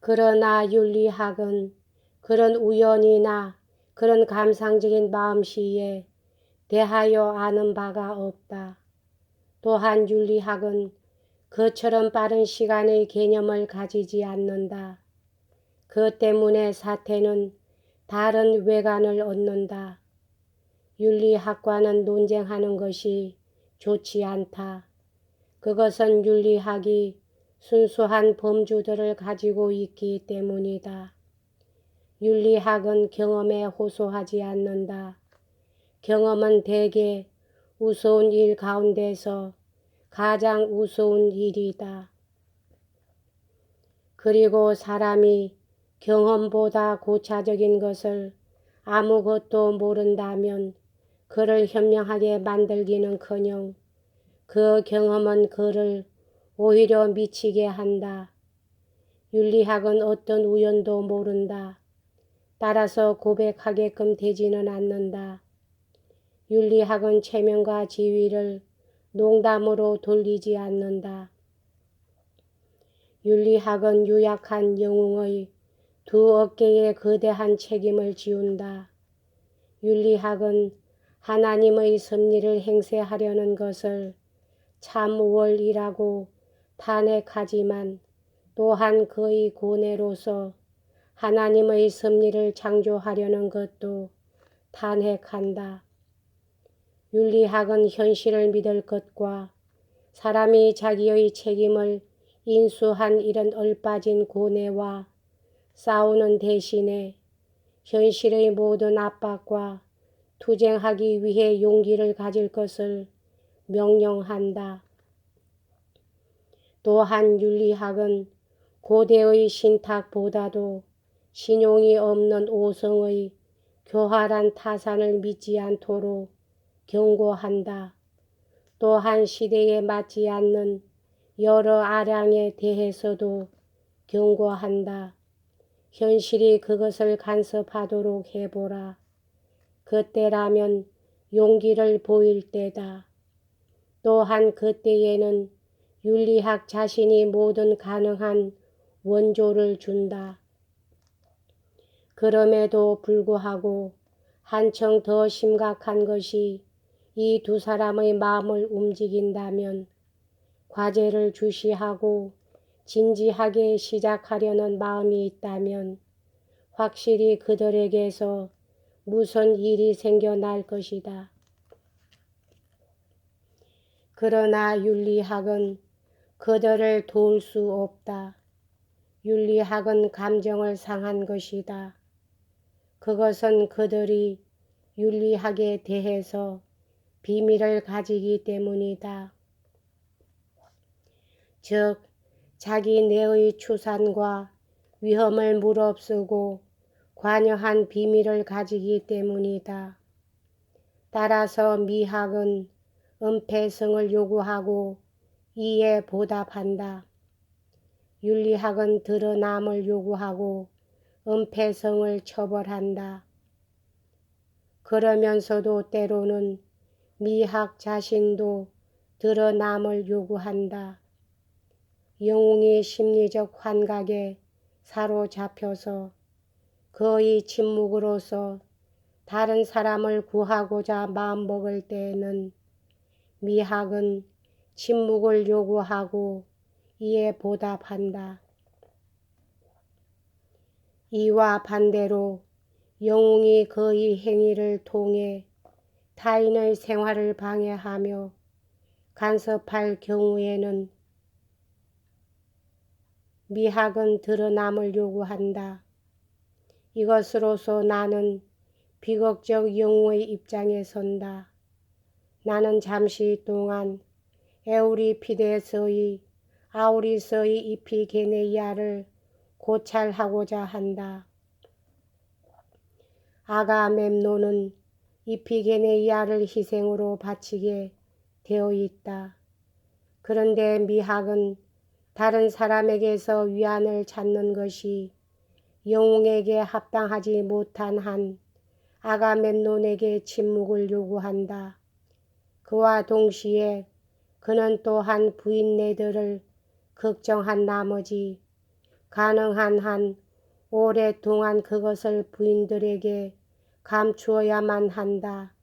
그러나 윤리학은 그런 우연이나 그런 감상적인 마음씨에 대하여 아는 바가 없다. 또한 윤리학은 그처럼 빠른 시간의 개념을 가지지 않는다. 그 때문에 사태는 다른 외관을 얻는다. 윤리학과는 논쟁하는 것이 좋지 않다. 그것은 윤리학이 순수한 범주들을 가지고 있기 때문이다. 윤리학은 경험에 호소하지 않는다. 경험은 대개 우스운 일 가운데서 가장 우스운 일이다. 그리고 사람이 경험보다 고차적인 것을 아무것도 모른다면 그를 현명하게 만들기는커녕 그 경험은 그를 오히려 미치게 한다. 윤리학은 어떤 우연도 모른다. 따라서 고백하게끔 되지는 않는다. 윤리학은 체면과 지위를 농담으로 돌리지 않는다. 윤리학은 유약한 영웅의 두 어깨에 거대한 책임을 지운다. 윤리학은 하나님의 섭리를 행세하려는 것을 참월이라고 탄핵하지만 또한 그의 고뇌로서 하나님의 섭리를 창조하려는 것도 탄핵한다. 윤리학은 현실을 믿을 것과 사람이 자기의 책임을 인수한 이런 얼빠진 고뇌와 싸우는 대신에 현실의 모든 압박과 투쟁하기 위해 용기를 가질 것을 명령한다. 또한 윤리학은 고대의 신탁보다도 신용이 없는 오성의 교활한 타산을 믿지 않도록 경고한다. 또한 시대에 맞지 않는 여러 아량에 대해서도 경고한다. 현실이 그것을 간섭하도록 해보라. 그때라면 용기를 보일 때다. 또한 그때에는 윤리학 자신이 모든 가능한 원조를 준다. 그럼에도 불구하고 한층 더 심각한 것이 이 두 사람의 마음을 움직인다면 과제를 주시하고 진지하게 시작하려는 마음이 있다면 확실히 그들에게서 무슨 일이 생겨날 것이다. 그러나 윤리학은 그들을 도울 수 없다. 윤리학은 감정을 상한 것이다. 그것은 그들이 윤리학에 대해서 비밀을 가지기 때문이다. 즉, 자기 내의 추산과 위험을 무릅쓰고 관여한 비밀을 가지기 때문이다. 따라서 미학은 은폐성을 요구하고 이에 보답한다. 윤리학은 드러남을 요구하고 은폐성을 처벌한다. 그러면서도 때로는 미학 자신도 드러남을 요구한다. 영웅이 심리적 환각에 사로잡혀서 그의 침묵으로서 다른 사람을 구하고자 마음먹을 때에는 미학은 침묵을 요구하고 이에 보답한다. 이와 반대로 영웅이 그의 행위를 통해 타인의 생활을 방해하며 간섭할 경우에는 미학은 드러남을 요구한다. 이것으로서 나는 비극적 영웅의 입장에 선다. 나는 잠시 동안 에우리피데스의 아우리스의 이피게네이아를 고찰하고자 한다. 아가멤노는 이피게네이아를 희생으로 바치게 되어 있다. 그런데 미학은 다른 사람에게서 위안을 찾는 것이 영웅에게 합당하지 못한 한 아가멤논에게 침묵을 요구한다. 그와 동시에 그는 또한 부인네들을 걱정한 나머지 가능한 한 오랫동안 그것을 부인들에게 감추어야만 한다.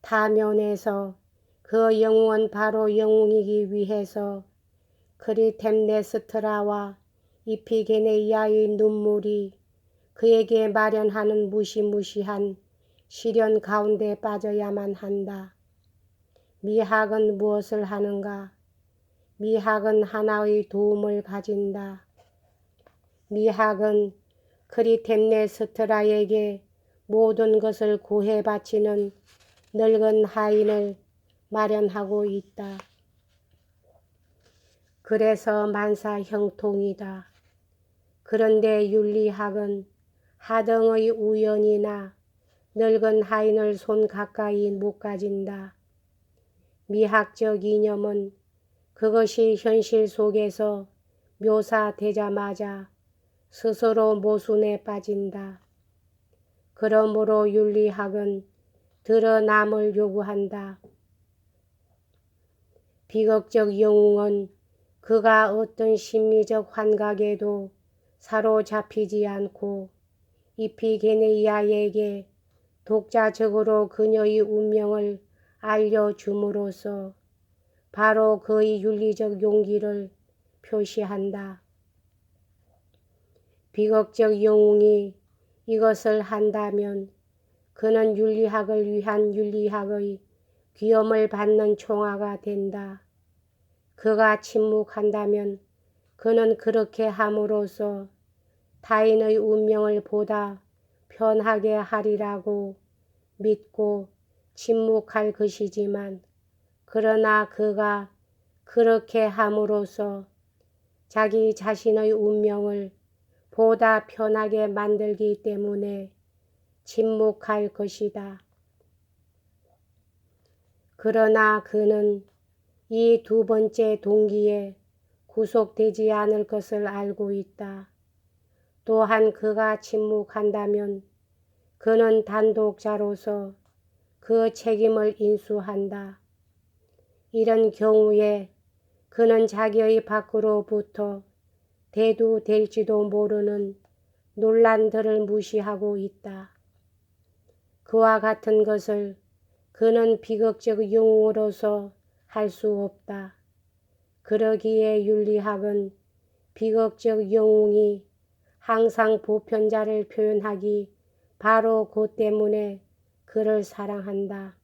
타면에서 그 영웅은 바로 영웅이기 위해서 크리템네스트라와 이피게네이아의 눈물이 그에게 마련하는 무시무시한 시련 가운데 빠져야만 한다. 미학은 무엇을 하는가? 미학은 하나의 도움을 가진다. 미학은 크리템네스트라에게 모든 것을 구해 바치는 늙은 하인을 마련하고 있다. 그래서 만사 형통이다. 그런데 윤리학은 하등의 우연이나 늙은 하인을 손 가까이 못 가진다. 미학적 이념은 그것이 현실 속에서 묘사되자마자 스스로 모순에 빠진다. 그러므로 윤리학은 드러남을 요구한다. 비극적 영웅은 그가 어떤 심리적 환각에도 사로잡히지 않고 이피게네이아에게 독자적으로 그녀의 운명을 알려줌으로써 바로 그의 윤리적 용기를 표시한다. 비극적 영웅이 이것을 한다면 그는 윤리학을 위한 윤리학의 귀염을 받는 총화가 된다. 그가 침묵한다면 그는 그렇게 함으로써 타인의 운명을 보다 편하게 하리라고 믿고 침묵할 것이지만 그러나 그가 그렇게 함으로써 자기 자신의 운명을 보다 편하게 만들기 때문에 침묵할 것이다. 그러나 그는 이 두 번째 동기에 구속되지 않을 것을 알고 있다. 또한 그가 침묵한다면 그는 단독자로서 그 책임을 인수한다. 이런 경우에 그는 자기의 밖으로부터 대두될지도 모르는 논란들을 무시하고 있다. 그와 같은 것을 그는 비극적 영웅으로서 할 수 없다. 그러기에 윤리학은 비극적 영웅이 항상 보편자를 표현하기 바로 그 때문에 그를 사랑한다.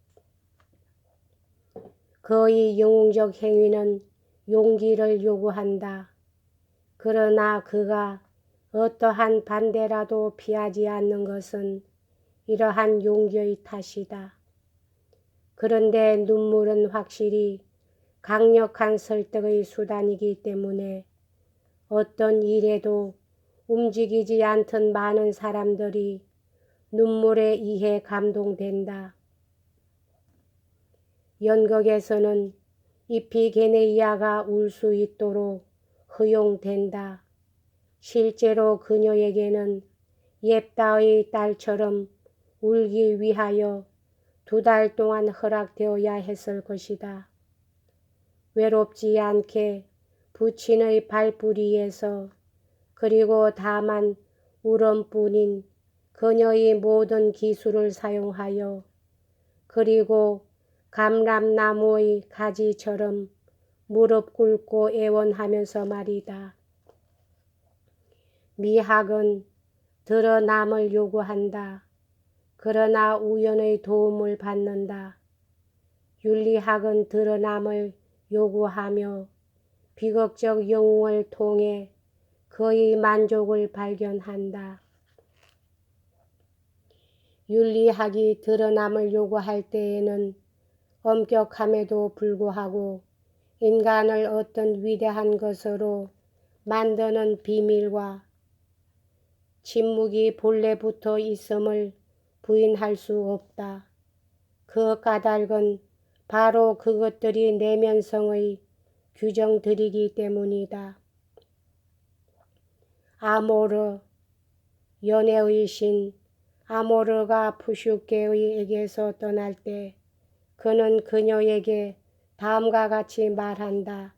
그의 영웅적 행위는 용기를 요구한다. 그러나 그가 어떠한 반대라도 피하지 않는 것은 이러한 용기의 탓이다. 그런데 눈물은 확실히 강력한 설득의 수단이기 때문에 어떤 일에도 움직이지 않던 많은 사람들이 눈물에 의해 감동된다. 연극에서는 이피게네이아가 울 수 있도록 허용된다. 실제로 그녀에게는 옙다의 딸처럼 울기 위하여 두 달 동안 허락되어야 했을 것이다. 외롭지 않게 부친의 발뿌리에서 그리고 다만 울음뿐인 그녀의 모든 기술을 사용하여 그리고 감람나무의 가지처럼 무릎 꿇고 애원하면서 말이다. 미학은 드러남을 요구한다. 그러나 우연의 도움을 받는다. 윤리학은 드러남을 요구하며 비극적 영웅을 통해 그의 만족을 발견한다. 윤리학이 드러남을 요구할 때에는 엄격함에도 불구하고 인간을 어떤 위대한 것으로 만드는 비밀과 침묵이 본래부터 있음을 부인할 수 없다. 그 까닭은 바로 그것들이 내면성의 규정들이기 때문이다. 아모르, 연애의 신 아모르가 푸슈케의에게서 떠날 때 그는 그녀에게 다음과 같이 말한다.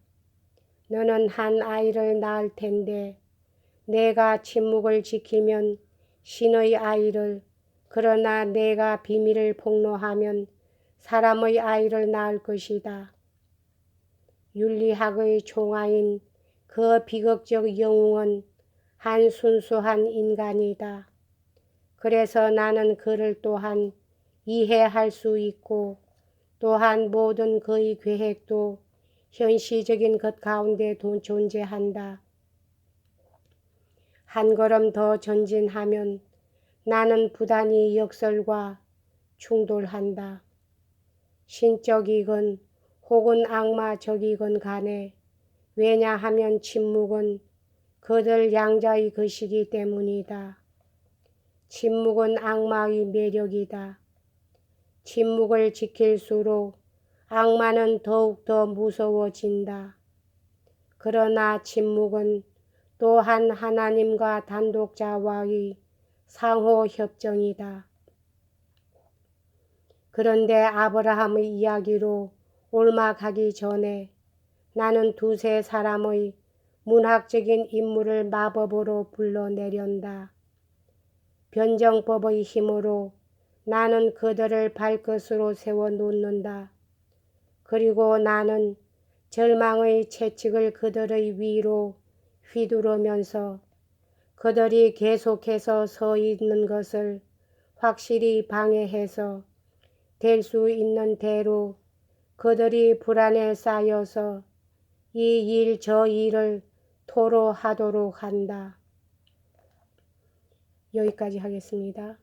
너는 한 아이를 낳을 텐데 내가 침묵을 지키면 신의 아이를 그러나 내가 비밀을 폭로하면 사람의 아이를 낳을 것이다. 윤리학의 종아인 그 비극적 영웅은 한 순수한 인간이다. 그래서 나는 그를 또한 이해할 수 있고 또한 모든 그의 계획도 현실적인 것 가운데 도 존재한다. 한 걸음 더 전진하면 나는 부단히 역설과 충돌한다. 신적이건 혹은 악마적이건 간에 왜냐하면 침묵은 그들 양자의 것이기 때문이다. 침묵은 악마의 매력이다. 침묵을 지킬수록 악마는 더욱더 무서워진다. 그러나 침묵은 또한 하나님과 단독자와의 상호 협정이다. 그런데 아브라함의 이야기로 올막하기 전에 나는 두세 사람의 문학적인 인물을 마법으로 불러내련다. 변정법의 힘으로 나는 그들을 발끝으로 세워 놓는다. 그리고 나는 절망의 채찍을 그들의 위로 휘두르면서 그들이 계속해서 서 있는 것을 확실히 방해해서 될 수 있는 대로 그들이 불안에 쌓여서 이 일 저 일을 토로하도록 한다. 여기까지 하겠습니다.